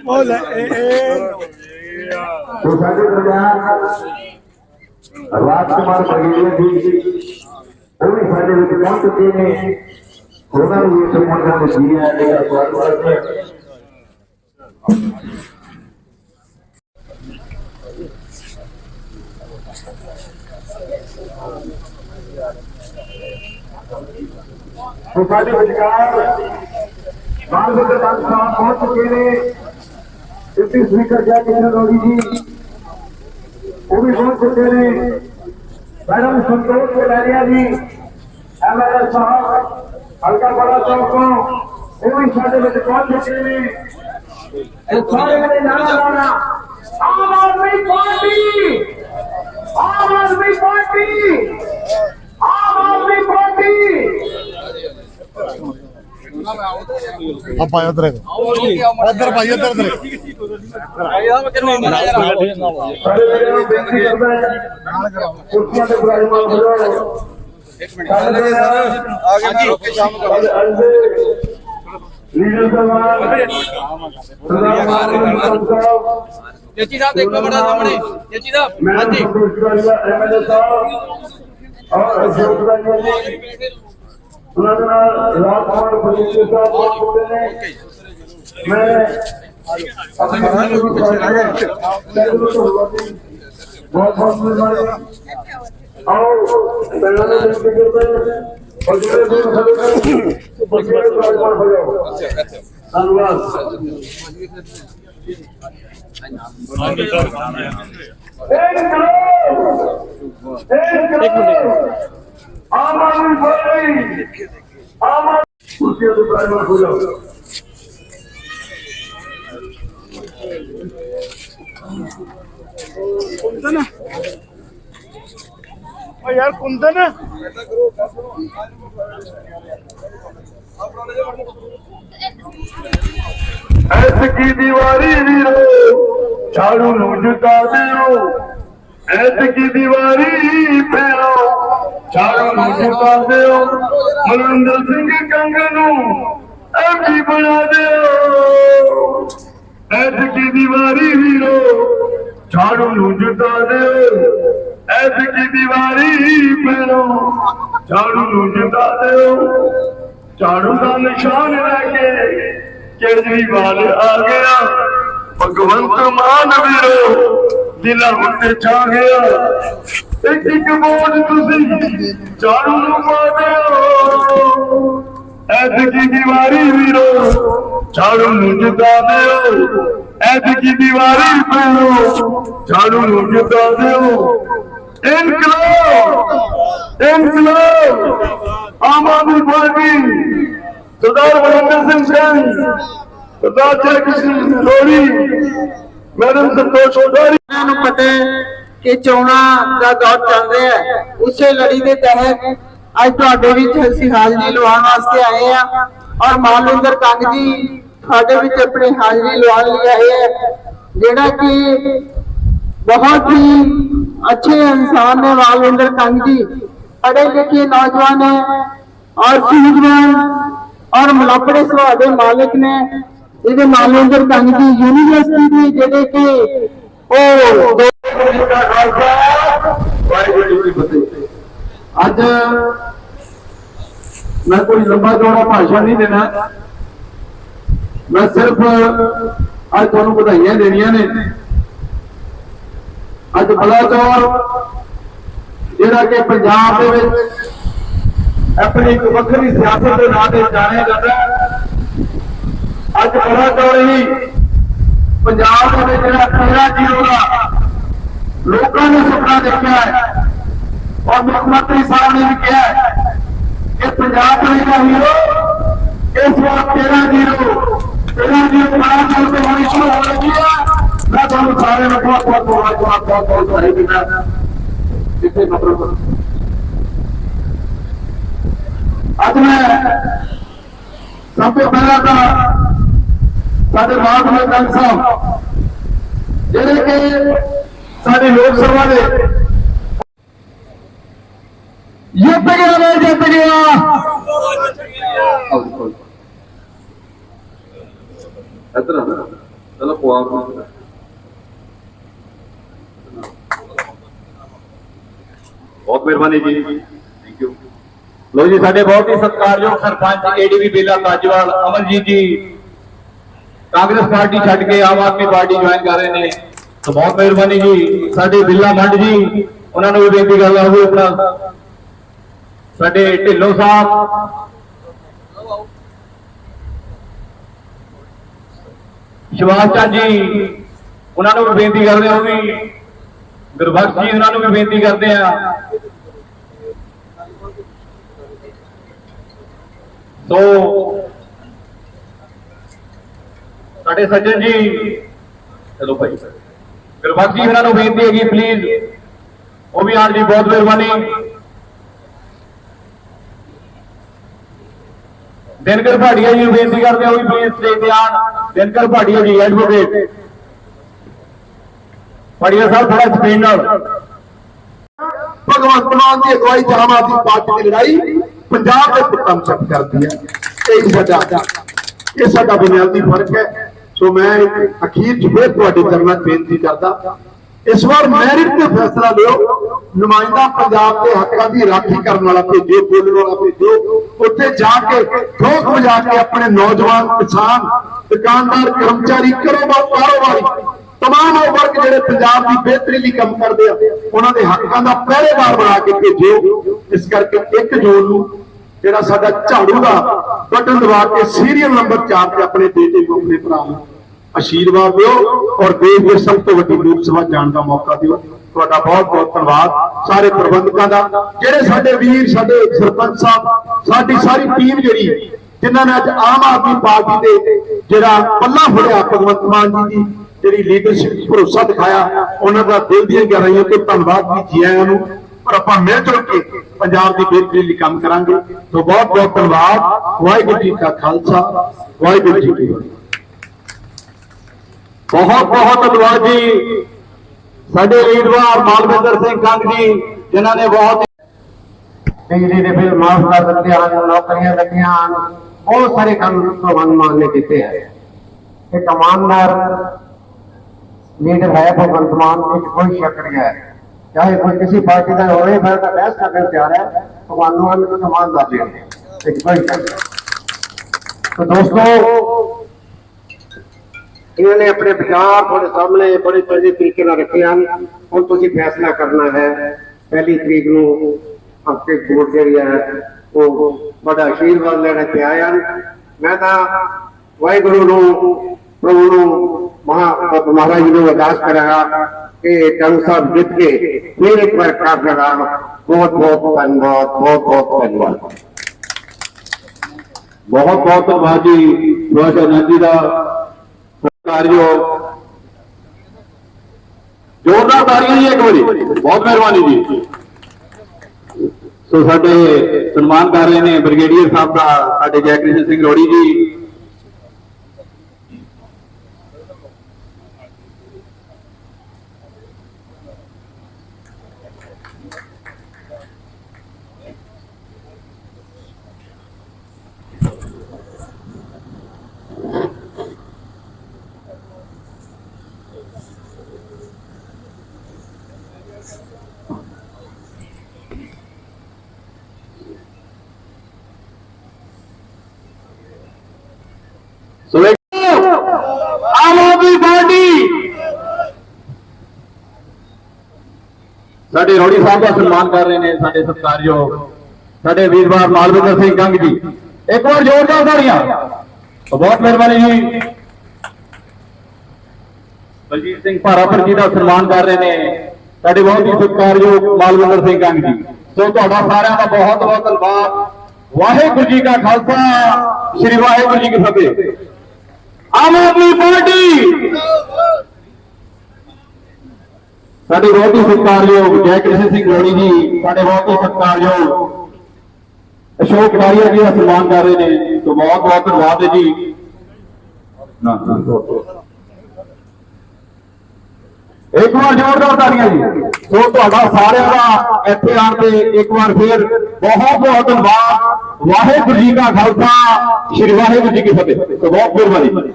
ਉਹ ਲੈ ਇਹ ਇਹ तो ਸਾਡੇ ਦਰਮਿਆਨ ਰਾਜਕੁਮਾਰ ਬਗੇਲੀਆ ਜੀ ਉਹ ਵੀ ਸਾਡੇ ਵਿੱਚ ਪਹੁੰਚ ਚੁੱਕੇ ਨੇ ਉਹਨਾਂ ਨੂੰ ਇਸ ਮੁੰਡੇ ਨੂੰ ਜੀ ਆਇਆ ਦੇ ਸਵਾਗਤ ਕਰਦੇ ਹਾਂ। ਸੋ ਸਾਡੇ ਵਿਚਕਾਰ ਬਾਲ ਦੇ ਬੰਦ ਸਾਹਿਬ ਪਹੁੰਚ ਚੁੱਕੇ ਨੇ ਡਿਪਟੀ ਸਪੀਕਰ ਜੈ ਕਿਸ਼ਨ ਰੋੜੀ ਜੀ ਉਹ ਵੀ ਪਹੁੰਚ ਚੁੱਕੇ ਨੇ ਮੈਡਮ ਸੰਤੋਸ਼ ਕਲਾਰੀਆ ਜੀ ਐਮਐਲਏ ਸਾਹਿਬ ਹਲਕਾ ਬੜਾ ਚੌਕੋਂ ਉਹ ਵੀ ਸਾਡੇ ਵਿੱਚ ਪਹੁੰਚ ਚੁੱਕੇ ਨੇ ਇਹ ਸਾਰੇ ਮੇਰੇ ਨਾਲ ਲਾਣਾ Aam Aadmi Party Aam Aadmi Party Aam Aadmi Party ਆਪਾਂ ਉਧਰ ਉਧਰ ਭਾਈ ਸ਼ਾਮ ਨੂੰ ਲੀਡਰ ਸਾਹਿਬ ਚੇਚੀ ਸਾਹਿਬ ਦੇਖੋ ਬੜਾ ਸਾਹਮਣੇ। ਚੇਚੀ ਸਾਹਿਬ ਹਾਂਜੀ। ਐਮਐਲਏ ਸਾਹਿਬ ਔਰ ਅਸ਼ੋਕ ਜੀ ਉਹਨਾਂ ਦੇ ਨਾਲ ਰਾਜ ਕੁਮਾਰ ਬਲੀਚੇ ਸਾਹਿਬ ਬਹੁਤ ਚੁੱਕੇ ਨੇ ਮੈਂ ਆਪਣੇ ਨਾਲ ਨੂੰ ਬਹੁਤ ਬਹੁਤ ਮਿਹਰਬਾਨੀ ਆਓ ਪਹਿਲਾਂ ਦੇ ਵਿੱਚ ਕਰਦੇ ਔਰ ਜਿਹੜੇ ਵੀ ਸਾਡੇ ਆਮ ਆਦਮੀ ਪਾਰਟੀ ਆਮ ਆਦਮੀ ਕੁਰਸੀਆਂ ਤੇ ਬਰਾਜਮਾਨ ਹੋ ਜਾਓ ਓ ਯਾਰ ਕੁੰਦਨ ਐਤਕੀ ਦੀਵਾਰੀ ਵੀਰੋ ਝਾੜੂ ਨੂੰ ਜੁਗਾ ਦਿਓ ਐਤਕੀ ਦੀਵਾਰੀ ਫੇਰੋ ਝਾੜੂ ਨੂੰ ਜੁਗਾ ਦਿਓ। ਮਨਿੰਦਰ ਸਿੰਘ ਕੰਗ ਨੂੰ ਐਮਪੀ ਬਣਾ ਦਿਓ। ਐਤਕੀ ਦੀਵਾਰੀ ਵੀਰੋ ਝਾੜੂ ਨੂੰ ਜੁਗਾ ਦਿਓ। ਐਤਕੀ ਦੀਵਾਰੀ ਫੇਰੋ ਝਾੜੂ ਨੂੰ ਜੁਗਾ ਦਿਓ। ਝਾੜੂ ਦਾ ਨਿਸ਼ਾਨ ਲੈ ਕੇ ਕੇਜਰੀਵਾਲ ਆ ਗਿਆ। ਭਗਵੰਤ ਮਾਨ ਵੀਰੋ ਦਿਲਾਂ ਉੱਤੇ ਛਾ ਗਿਆ ਇੱਕ ਇੱਕ ਵੋਟ ਤੁਸੀਂ ਝਾੜੂ ਨੂੰ ਪਾ ਦਿਓ ਐਤਕੀ ਦੀਵਾਰੀ ਵੀਰੋ ਝਾੜੂ ਨੂੰ ਜਿਤਾ ਦਿਓ ਐਤਕੀ ਦੀਵਾਰੀ ਵੀਰੋ ਝਾੜੂ ਨੂੰ ਜਿਤਾ ਦਿਓ ਇਨਕਲਾਬ ਇਨਕਲਾਬ ਆਮ ਆਦਮੀ ਪਾਰਟੀ ਸਰਦਾਰ ਬਲਵਿੰਦਰ ਸਿੰਘ ਸਿੰਘ ਸਰਦਾਰ ਜੈ ਕਿਸ਼ਨ ਲੋੜੀ ਮੈਡਮ ਸੰਤੋਸ਼ ਓਡਾਰੀ ਨੂੰ ਪਤਾ ਹੈ ਕਿ ਚੋਣਾ ਦਾ ਦੌਰ ਚੱਲ ਰਿਹਾ ਹੈ। ਉਸੇ ਲੜੀ ਦੇ ਤਹਿਤ ਅੱਜ ਤੁਹਾਡੇ ਵਿੱਚ ਅਸੀਂ ਹਾਜ਼ਰੀ ਲਵਾਉਣ ਵਾਸਤੇ ਆਏ ਆ ਔਰ ਮਾਨਵਿੰਦਰ ਕੰਗ ਜੀ ਸਾਡੇ ਵਿੱਚ ਆਪਣੀ ਹਾਜ਼ਰੀ ਲਵਾਉਣ ਲਈ ਆਏ ਆ ਜਿਹੜਾ ਕਿ ਬਹੁਤ ਹੀ ਅੱਛੇ ਇਨਸਾਨ ਨੇ ਮਾਨਵਿੰਦਰ ਕੰਗ ਜੀ। ਪੜੇ ਲਿਖੇ ਨੌਜਵਾਨ ਹੈ ਔਰ ਸੂਝਵਾਨ ਔਰ ਮਲਾਪੜੇ ਸੁਭਾਅ ਦੇ ਮਾਲਕ ਨੇ। ਇਹਦੇ ਮਾਲਵਿੰਦਰ ਕੰਗ ਜੀ ਯੂਨੀਵਰਸਿਟੀ ਦੇ ਜਿਹੜੇ ਕਿ ਉਹ ਅੱਜ ਮੈਂ ਕੋਈ ਲੰਬਾ ਚੌੜਾ ਭਾਸ਼ਣ ਨਹੀਂ ਦੇਣਾ। ਮੈਂ ਸਿਰਫ ਅੱਜ ਤੁਹਾਨੂੰ ਵਧਾਈਆਂ ਦੇਣੀਆਂ ਨੇ। ਅੱਜ ਬਲਾਚੌਰ ਜਿਹੜਾ ਕਿ ਪੰਜਾਬ ਦੇ ਵਿੱਚ ਆਪਣੀ ਇੱਕ ਵੱਖਰੀ ਸਿਆਸਤ ਦੇ ਨਾਂ ਤੇ ਜਾਣਿਆ ਜਾਂਦਾ ਹੈ। ਅੱਜ ਬਲਾਚੌਰ ਹੀ ਪੰਜਾਬ ਦੇ ਵਿੱਚ ਜਿਹੜਾ 13 ਜ਼ੀਰੋ ਦਾ ਲੋਕਾਂ ਨੇ ਸੁਪਨਾ ਦੇਖਿਆ ਹੈ ਔਰ ਮੁੱਖ ਮੰਤਰੀ ਸਾਹਿਬ ਨੇ ਵੀ ਕਿਹਾ ਹੈ ਕਿ ਪੰਜਾਬ ਦੇ ਦਾ ਹੀਰੋ, ਇਸ ਵਾਰ 13 ਜ਼ੀਰੋ 13 ਜ਼ੀਰੋ ਬੜਾ ਜੋਰ ਤੇ ਹੋਣੀ ਸ਼ੁਰੂ ਹੋ ਲੱਗੀ ਹੈ ਮੈਂ ਤੁਹਾਨੂੰ ਸਾਰਿਆਂ ਨੂੰ ਬਹੁਤ ਬਹੁਤ ਬਹੁਤ ਬਹੁਤ ਬਹੁਤ ਬਹੁਤ ਵਧਾਈ ਦਿੰਦਾ ਜਿੱਥੇ ਮਤਲਬ ਅੱਜ ਮੈਂ ਸਭ ਤੋਂ ਪਹਿਲਾਂ ਤਾਂ ਸਾਡੇ ਮਾਨਵ ਕੰਗ ਸਾਹਿਬ, ਜਿਹੜੇ ਕਿ ਸਾਡੀ ਲੋਕ ਸਭਾ ਦੇ ਜਿੱਤ ਗਿਆ। ਵੇ ਜਿੱਤ ਗਿਆ ਇਧਰ ਚਲੋ ਪੁਆਰ ਬਹੁਤ ਮਿਹਰਬਾਨੀ ਜੀ। ਥੈਂਕ ਯੂ ਲੋ ਜੀ, ਸਾਡੇ ਬਹੁਤ ਹੀ ਸਤਿਕਾਰਯੋਗ ਸਰਪੰਚ ਏਡੀਬੀ ਬੇਲਾ ਤਾਜਵਾਲ ਅਮਨਜੀਤ ਜੀ। ਕਾਂਗਰਸ ਪਾਰਟੀ ਛੱਡ ਕੇ ਆਮ ਆਦਮੀ ਪਾਰਟੀ ਜੁਆਇਨ ਕਰ ਰਹੇ ਨੇ। ਤਾਂ ਬਹੁਤ ਮਿਹਰਬਾਨੀ ਜੀ। ਸਾਡੇ ਬਿੱਲਾ ਮੰਡ ਜੀ, ਉਹਨਾਂ ਨੂੰ ਵੀ ਬੇਨਤੀ ਕਰਦਾ ਹੋਵੇ ਆਪਣਾ। ਸਾਡੇ ਢਿੱਲੋਂ ਸਾਹਿਬ। ਸ਼ਿਵਾਸ ਚੰਦ ਜੀ, ਉਹਨਾਂ ਨੂੰ ਵੀ ਬੇਨਤੀ ਕਰਦੇ ਹਾਂ ਉਹ ਵੀ ਗੁਰਬਖਸ਼ ਜੀ, ਉਹਨਾਂ ਨੂੰ ਵੀ ਬੇਨਤੀ ਕਰਦੇ ਆ ਸੋ ਸਾਡੇ ਸੱਜਣ ਜੀ। ਚਲੋ ਭਾਈ। ਗੁਰਬਖਸ਼ ਜੀ ਉਹਨਾਂ ਨੂੰ ਬੇਨਤੀ ਹੈਗੀ ਪਲੀਜ਼ ਉਹ ਵੀ ਆਣ ਜੀ ਬਹੁਤ ਮਿਹਰਬਾਨੀ। ਦਿਨਕਰ ਭਾਟੀਆ ਜੀ ਨੂੰ ਬੇਨਤੀ ਕਰਦੇ ਹਾਂ, ਉਹ ਵੀ ਪਲੀਜ਼ ਸਟੇਜ ਤੇ ਆਣ ਦਿਨਕਰ ਭਾਟੀਆ ਜੀ ਐਡਵੋਕੇਟ ਭਾਟੀਆ ਸਾਹਿਬ ਥੋੜਾ ਸਪੀਡ ਨਾਲ। ਭਗਵੰਤ ਮਾਨ ਦੀ ਅਗਵਾਈ ਚ ਆਮ ਆਦਮੀ ਪਾਰਟੀ ਦੀ ਲੜਾਈ ਪੰਜਾਬ ਦੇ ਪੁੱਤਾਂ ਨੂੰ ਚੱਪ ਕਰਦੀ ਹੈ। ਇਹ ਸਾਡਾ ਇਹ ਸਾਡਾ ਬੁਨਿਆਦੀ ਫ਼ਰਕ ਹੈ। ਸੋ ਮੈਂ ਅਖੀਰ ਚ ਫਿਰ ਤੁਹਾਡੇ ਚਰਨਾਂ 'ਚ ਬੇਨਤੀ ਕਰਦਾ, ਇਸ ਵਾਰ ਮੈਰਿਟ ਤੇ ਫੈਸਲਾ ਲਿਓ, ਨੁਮਾਇੰਦਾ ਪੰਜਾਬ ਦੇ ਹੱਕਾਂ ਦੀ ਰਾਖੀ ਕਰਨ ਵਾਲਾ ਭੇਜੋ, ਬੋਲਣ ਵਾਲਾ ਭੇਜੋ, ਉੱਥੇ ਜਾ ਕੇ ਠੋਕ ਵਜਾ ਕੇ ਆਪਣੇ ਨੌਜਵਾਨ, ਕਿਸਾਨ, ਦੁਕਾਨਦਾਰ, ਕਰਮਚਾਰੀ, ਕਾਰੋਬਾਰ, ਕਾਰੋਬਾਰੀ, ਤਮਾਮ ਉਹ ਵਰਗ ਜਿਹੜੇ ਪੰਜਾਬ ਦੀ ਬਿਹਤਰੀ ਲਈ ਕੰਮ ਕਰਦੇ ਆ, ਉਹਨਾਂ ਦੇ ਹੱਕਾਂ ਦਾ ਪਹਿਰੇਦਾਰ ਬਣਾ ਕੇ ਭੇਜਿਓ। ਇਸ ਕਰਕੇ 1 ਜੂਨ ਨੂੰ ਜਿਹੜਾ ਸਾਡਾ ਝਾੜੂ ਦਾ ਬਟਨ ਦਬਾ ਕੇ ਸੀਰੀਅਲ ਨੰਬਰ 4 ਤੇ ਆਪਣੇ ਬੇਟੇ ਨੂੰ, ਆਪਣੇ ਭਰਾ ਨੂੰ ਆਸ਼ੀਰਵਾਦ ਦਿਓ ਔਰ ਦੇਸ਼ ਦੇ ਸਭ ਤੋਂ ਵੱਡੀ ਲੋਕ ਸਭਾ ਜਾਣ ਦਾ ਮੌਕਾ ਦਿਓ। ਤੁਹਾਡਾ ਬਹੁਤ ਬਹੁਤ ਧੰਨਵਾਦ ਸਾਰੇ ਪ੍ਰਬੰਧਕਾਂ ਦਾ, ਜਿਹੜੇ ਸਾਡੇ ਵੀਰ, ਸਾਡੇ ਸਰਪੰਚ ਸਾਹਿਬ, ਸਾਡੀ ਸਾਰੀ ਟੀਮ ਜਿਹੜੀ, ਜਿਨ੍ਹਾਂ ਨੇ ਅੱਜ ਆਮ ਆਦਮੀ ਪਾਰਟੀ ਦੇ ਜਿਹੜਾ ਪੱਲਾ ਫੜਿਆ ਭਗਵੰਤ ਮਾਨ ਜੀ ਦੀ, ਜਿਹੜੀ ਲੀਡਰਸ਼ਿਪ ਭਰੋਸਾ ਦਿਖਾਇਆ, ਉਹਨਾਂ ਦਾ ਦਿਲ ਦੀਆਂ ਗਹਿਰਾਈਆਂ ਤੋਂ ਧੰਨਵਾਦ ਵੀ ਜੀ ਆਇਆਂ ਨੂੰ। ਪਰ ਆਪਾਂ ਮਿਲ ਜੁਲ ਕੇ ਪੰਜਾਬ ਦੀ ਬਿਹਤਰੀ ਲਈ ਕੰਮ ਕਰਾਂਗੇ। ਸੋ ਬਹੁਤ ਬਹੁਤ ਧੰਨਵਾਦ। ਵਾਹਿਗੁਰੂ ਜੀ ਕਾ ਖਾਲਸਾ, ਵਾਹਿਗੁਰੂ ਜੀ ਕੀ ਫਤਿਹ। ਬਹੁਤ ਬਹੁਤ ਧੰਨਵਾਦ ਜੀ। ਸਾਡੇ ਲੀਡਰ ਮਾਲਵਿੰਦਰ ਸਿੰਘ ਕੰਗ ਜੀ, ਜਿਨ੍ਹਾਂ ਨੇ ਬਹੁਤ ਬਿਜਲੀ ਦੇ ਬਿੱਲ ਮਾਫ ਕਰ ਦਿੱਤੇ ਹਨ ਨੌਕਰੀਆਂ ਲੱਗੀਆਂ ਹਨ। ਬਹੁਤ ਸਾਰੇ ਕੰਮ ਭਗਵਾਨ ਮਾਨ ਨੇ ਕੀਤੇ ਹੈ ਇੱਕ ਇਮਾਨਦਾਰ ਲੀਡਰ ਹੈ ਭਗਵੰਤ ਮਾਨ ਵਿੱਚ ਕੋਈ ਸ਼ੱਕ ਨਹੀਂ ਹੈ। ਚਾਹੇ ਕੋਈ ਕਿਸੇ ਪਾਰਟੀ ਦਾ ਹੋਵੇ, ਮੈਂ ਤਾਂ ਬਹਿਸ ਕਰਨ ਤਿਆਰ ਹੈ। ਭਗਵਾਨ ਮਾਨ ਨੂੰ ਇਮਾਨਦਾਰ ਦਾ ਹੈ, ਇੱਕ ਕੋਈ ਸ਼ੱਕ ਨਹੀਂ। तो ਦੋਸਤੋ ਇਹਨਾਂ ਨੇ ਆਪਣੇ ਵਿਚਾਰ ਤੁਹਾਡੇ ਸਾਹਮਣੇ ਬੜੇ ਚੰਗੇ ਤਰੀਕੇ ਨਾਲ ਰੱਖੇ ਹਨ। ਹੁਣ ਤੁਸੀਂ ਫੈਸਲਾ ਕਰਨਾ ਹੈ। ਪਹਿਲੀ ਤਰੀਕ ਨੂੰ ਆਪਕੇ ਬੋਰਡ ਜਿਹੜੀ ਹੈ, ਉਹ ਬੜਾ ਆਸ਼ੀਰਵਾਦ ਲੈਣਾ ਤੇ ਆਏ ਮੈਂ ਤਾਂ ਵਾਹਿਗੁਰੂ ਨੂੰ, ਪ੍ਰਭੂ ਨੂੰ, ਮਹਾ ਮਹਾਰਾਜ ਨੂੰ ਅਰਦਾਸ ਕਰਾਂਗਾ ਕਿ ਟੰਗ ਸਾਹਿਬ ਜਿੱਤ ਕੇ ਫਿਰ ਇੱਕ ਵਾਰ ਕਰ ਦੇਣਾ। ਬਹੁਤ ਬਹੁਤ ਧੰਨਵਾਦ, ਬਹੁਤ ਬਹੁਤ ਧੰਨਵਾਦ। ਬਹੁਤ ਬਹੁਤ ਧੰਨਵਾਦ ਜੀ। ਸੁਭਾਸ਼ ਜੀ ਦਾ ਸਤਿਕਾਰਯੋਗ। ਜ਼ੋਰਦਾਰ ਤਾੜੀਆਂ ਜੀ ਇੱਕ ਵਾਰੀ। ਬਹੁਤ ਮਿਹਰਬਾਨੀ ਜੀ। ਸੋ ਸਾਡੇ ਸਨਮਾਨ ਕਰ ਰਹੇ ਨੇ ਬ੍ਰਿਗੇਡੀਅਰ ਸਾਹਿਬ ਦਾ, ਸਾਡੇ ਜੈਕ੍ਰਿਸ਼ਨ ਸਿੰਘ ਰੋੜੀ ਜੀ ਸੋ ਇੱਕ ਆਮ ਆਦਮੀ ਪਾਰਟੀ ਸਾਡੇ ਰੋੜੀ ਸਾਹਿਬ ਦਾ ਸਨਮਾਨ ਕਰ ਰਹੇ ਨੇ ਸਾਡੇ ਸਤਿਕਾਰਯੋਗ, ਸਾਡੇ ਵੀਰਵਾਰ ਮਾਲਵਿੰਦਰ ਸਿੰਘ ਕੰਗ ਜੀ। ਇੱਕ ਵਾਰ ਜ਼ੋਰਦਾਰ ਤਾੜੀਆਂ ਬਹੁਤ ਮਿਹਰਬਾਨੀ ਜੀ। ਬਲਜੀਤ ਸਿੰਘ ਭਾਰਾਪੁਰ ਜੀ ਦਾ ਸਨਮਾਨ ਕਰ ਰਹੇ ਨੇ ਸਾਡੇ ਬਹੁਤ ਹੀ ਸਤਿਕਾਰਯੋਗ ਮਾਲਵਿੰਦਰ ਸਿੰਘ ਕੰਗ ਜੀ। ਸੋ ਤੁਹਾਡਾ ਸਾਰਿਆਂ ਦਾ ਬਹੁਤ ਬਹੁਤ ਧੰਨਵਾਦ। ਵਾਹਿਗੁਰੂ ਜੀ ਕਾ ਖਾਲਸਾ, ਸ੍ਰੀ ਵਾਹਿਗੁਰੂ ਜੀ ਕੀ ਫਤਿਹ। ਆਮ ਆਦਮੀ ਪਾਰਟੀ। ਸਾਡੇ ਬਹੁਤ ਹੀ ਸਤਿਕਾਰਯੋਗ, ਜੈ ਕ੍ਰਿਸ਼ਨ ਸਿੰਘ ਲੋੜੀ ਜੀ, ਸਾਡੇ ਬਹੁਤ ਹੀ ਸਤਿਕਾਰਯੋਗ। ਅਸ਼ੋਕ ਕਾਰੀਆ ਜੀ ਦਾ ਸਨਮਾਨ ਕਰ ਰਹੇ ਨੇ, ਤੋਂ ਬਹੁਤ ਬਹੁਤ ਧੰਨਵਾਦ ਹੈ ਜੀ। ਨਾ ਨਾ ਇੱਕ ਵਾਰ ਜ਼ੋਰਦਾਰ ਤਾੜੀਆਂ ਜੀ। ਸੋ ਤੁਹਾਡਾ ਸਾਰਿਆਂ ਦਾ ਇੱਥੇ ਆਣ ਕੇ ਇੱਕ ਵਾਰ ਫੇਰ ਬਹੁਤ ਬਹੁਤ ਧੰਨਵਾਦ। ਵਾਹਿਗੁਰੂ ਜੀ ਕਾ ਖਾਲਸਾ, ਸ੍ਰੀ ਵਾਹਿਗੁਰੂ ਜੀ ਕੀ ਫਤਿਹ। ਸੋ ਬਹੁਤ ਮਿਹਰਬਾਨੀ।